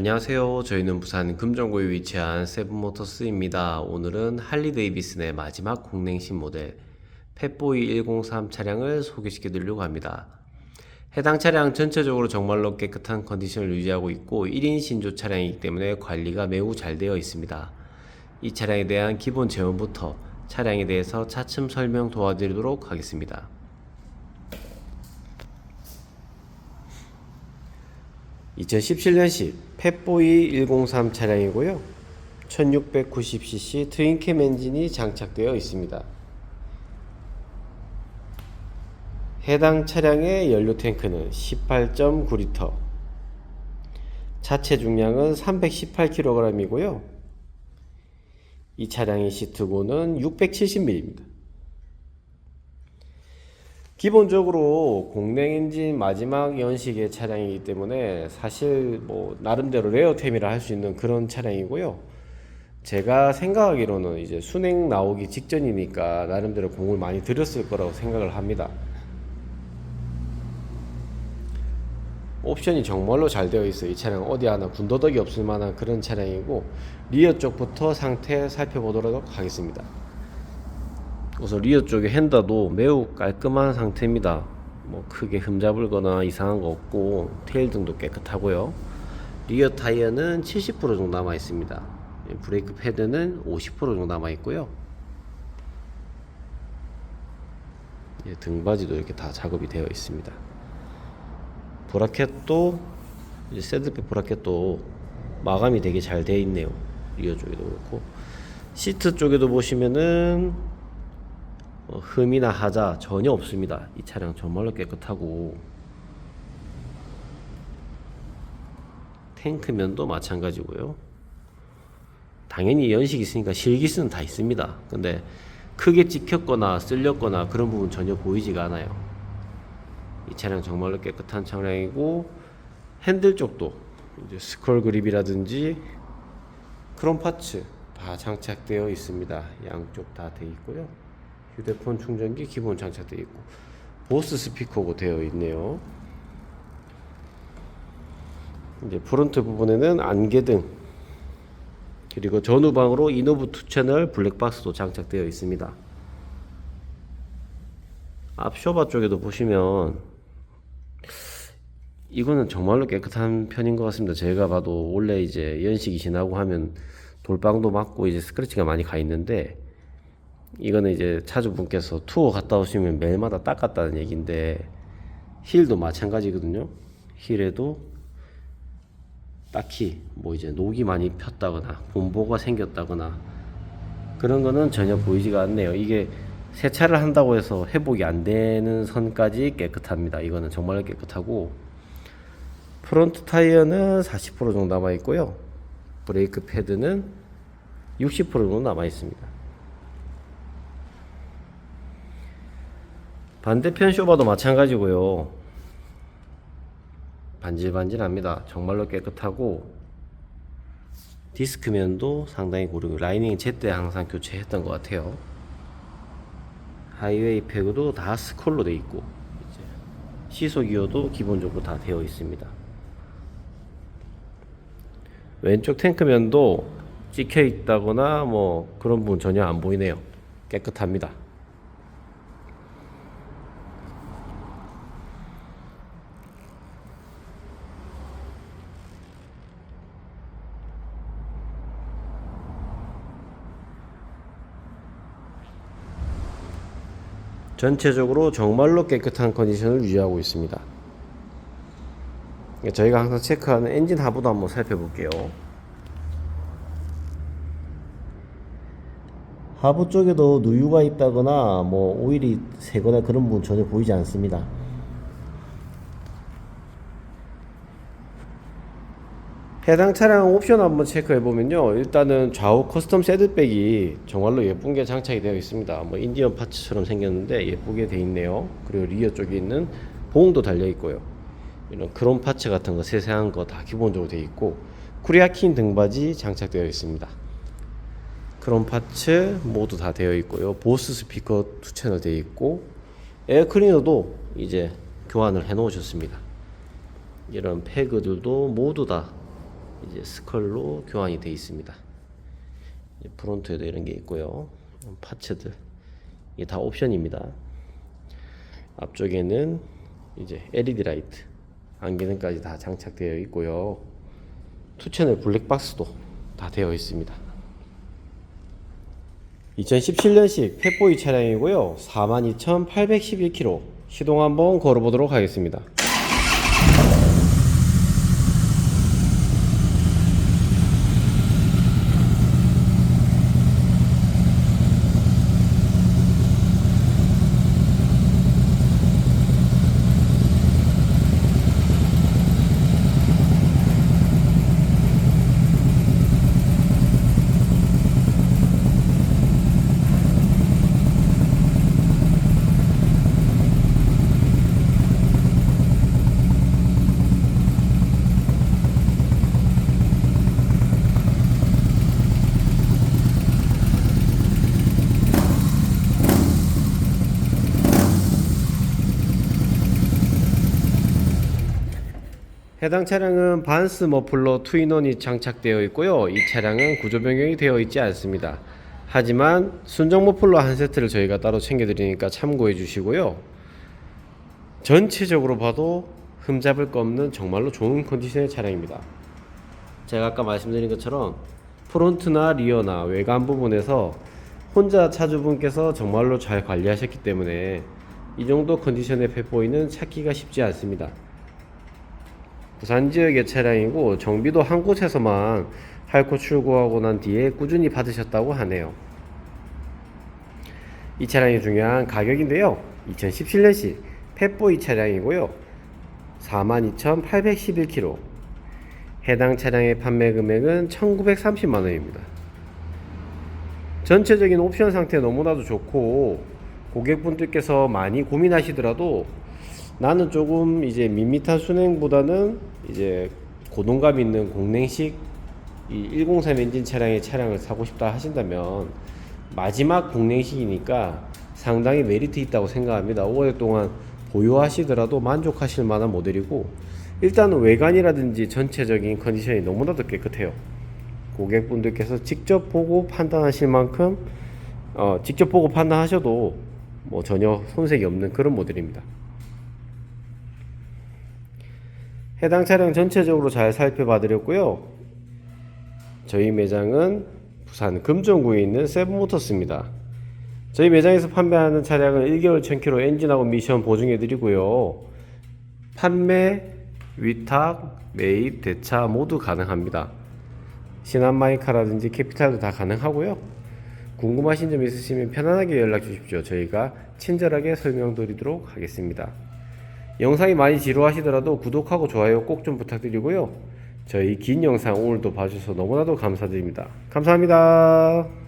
안녕하세요. 저희는 부산 금정구에 위치한 세븐모터스입니다. 오늘은 할리 데이비슨의 마지막 공랭신 모델 펫보이 103 차량을 소개시켜 드리려고 합니다. 해당 차량 전체적으로 정말로 깨끗한 컨디션을 유지하고 있고 1인 신조 차량이기 때문에 관리가 매우 잘 되어 있습니다. 이 차량에 대한 기본 재원부터 차량에 대해서 차츰 설명 도와드리도록 하겠습니다. 2017년식 펫보이 103 차량이고요. 1690cc 트윈캠 엔진이 장착되어 있습니다. 해당 차량의 연료 탱크는 18.9리터, 자체 중량은 318kg이고요. 이 차량의 시트고는 670mm입니다. 기본적으로 공랭 엔진 마지막 연식의 차량이기 때문에 사실 뭐 나름대로 레어템이라 할 수 있는 그런 차량이고요. 제가 생각하기로는 이제 순행 나오기 직전이니까 나름대로 공을 많이 들였을 거라고 생각을 합니다. 옵션이 정말로 잘 되어 있어요. 이 차량 어디 하나 군더더기 없을 만한 그런 차량이고 리어 쪽부터 상태 살펴보도록 하겠습니다. 우선 리어 쪽의 핸다도 매우 깔끔한 상태입니다. 뭐 크게 흠잡을거나 이상한 거 없고 테일 등도 깨끗하고요. 리어 타이어는 70% 정도 남아 있습니다. 브레이크 패드는 50% 정도 남아 있고요. 예, 등받이도 이렇게 다 작업이 되어 있습니다. 브라켓도 이제 새드백 브라켓도 마감이 되게 잘 되어 있네요. 리어 쪽에도 그렇고 시트 쪽에도 보시면은 어, 흠이나 하자 전혀 없습니다. 이 차량 정말로 깨끗하고 탱크면도 마찬가지고요. 당연히 연식이 있으니까 실기스는 다 있습니다. 근데 크게 찍혔거나 쓸렸거나 그런 부분 전혀 보이지가 않아요. 이 차량 정말로 깨끗한 차량이고 핸들 쪽도 이제 스컬 그립이라든지 크롬 파츠 다 장착되어 있습니다. 양쪽 다 되어 있고요. 휴대폰 충전기 기본 장착되어 있고 보스 스피커고 되어 있네요. 이제 프론트 부분에는 안개등 그리고 전후방으로 이노브 2 채널 블랙박스도 장착되어 있습니다. 앞 쇼바 쪽에도 보시면 이거는 정말로 깨끗한 편인 것 같습니다. 제가 봐도 원래 이제 연식이 지나고 하면 돌방도 맞고 이제 스크래치가 많이 가 있는데 이거는 이제 차주분께서 투어 갔다 오시면 매일마다 닦았다는 얘기인데 힐도 마찬가지거든요. 힐에도 딱히 뭐 이제 녹이 많이 폈다거나 본보가 생겼다거나 그런 거는 전혀 보이지가 않네요. 이게 세차를 한다고 해서 회복이 안 되는 선까지 깨끗합니다. 이거는 정말 깨끗하고 프론트 타이어는 40% 정도 남아 있고요. 브레이크 패드는 60% 정도 남아 있습니다. 반대편 쇼바도 마찬가지고요. 반질반질합니다. 정말로 깨끗하고 디스크면도 상당히 고르고 라이닝 제때 항상 교체했던 것 같아요. 하이웨이 패그도 다 스콜로 돼 있고 이제 시소 기어도 기본적으로 다 되어 있습니다. 왼쪽 탱크면도 찍혀 있다거나 뭐 그런 부분 전혀 안 보이네요. 깨끗합니다. 전체적으로 정말로 깨끗한 컨디션을 유지하고 있습니다. 저희가 항상 체크하는 엔진 하부도 한번 살펴볼게요. 하부 쪽에도 누유가 있다거나 뭐 오일이 새거나 그런 부분 전혀 보이지 않습니다. 해당 차량 옵션 한번 체크해 보면요. 일단은 좌우 커스텀 새드백이 정말로 예쁜 게 장착이 되어 있습니다. 뭐 인디언 파츠처럼 생겼는데 예쁘게 되어 있네요. 그리고 리어 쪽에 있는 봉도 달려 있고요. 이런 크롬 파츠 같은 거 세세한 거 다 기본적으로 되어 있고 쿠리아킨 등받이 장착되어 있습니다. 크롬 파츠 모두 다 되어 있고요. 보스 스피커 투 채널 되어 있고 에어 클리너도 이제 교환을 해 놓으셨습니다. 이런 패그들도 모두 다 이제 스컬로 교환이 되어 있습니다. 프론트에도 이런 게 있고요. 파츠들 이게 다 옵션입니다. 앞쪽에는 이제 LED 라이트 안기능까지 다 장착되어 있고요. 투 채널 블랙박스도 다 되어 있습니다. 2017년식 펫보이 차량이고요. 42,811km 시동 한번 걸어보도록 하겠습니다. 해당 차량은 반스 머플러 투인원이 장착되어 있고요. 이 차량은 구조 변경이 되어 있지 않습니다. 하지만 순정 머플러 한 세트를 저희가 따로 챙겨드리니까 참고해 주시고요. 전체적으로 봐도 흠잡을 거 없는 정말로 좋은 컨디션의 차량입니다. 제가 아까 말씀드린 것처럼 프론트나 리어나 외관 부분에서 혼자 차주분께서 정말로 잘 관리하셨기 때문에 이 정도 컨디션의 펫보이는 찾기가 쉽지 않습니다. 부산 지역의 차량이고 정비도 한 곳에서만 할코 출고하고 난 뒤에 꾸준히 받으셨다고 하네요. 이 차량이 중요한 가격인데요. 2017년식 펫보이 차량이고요. 42,811km. 해당 차량의 판매 금액은 1,930만 원입니다. 전체적인 옵션 상태 너무나도 좋고 고객분들께서 많이 고민하시더라도 나는 조금 이제 밋밋한 순행보다는 이제 고동감 있는 공랭식 이 103 엔진 차량의 차량을 사고 싶다 하신다면 마지막 공랭식이니까 상당히 메리트 있다고 생각합니다. 오랫동안 보유하시더라도 만족하실 만한 모델이고 일단은 외관이라든지 전체적인 컨디션이 너무나도 깨끗해요. 고객분들께서 직접 보고 판단하실 만큼 어, 직접 보고 판단하셔도 뭐 전혀 손색이 없는 그런 모델입니다. 해당 차량 전체적으로 잘 살펴봐 드렸고요. 저희 매장은 부산 금정구에 있는 세븐모터스입니다. 저희 매장에서 판매하는 차량은 1개월 1000km 엔진하고 미션 보증해 드리고요. 판매, 위탁, 매입, 대차 모두 가능합니다. 신한마이카라든지 캐피탈도 다 가능하고요. 궁금하신 점 있으시면 편안하게 연락 주십시오. 저희가 친절하게 설명드리도록 하겠습니다. 영상이 많이 지루하시더라도 구독하고 좋아요 꼭 좀 부탁드리고요. 저희 긴 영상 오늘도 봐주셔서 너무나도 감사드립니다. 감사합니다.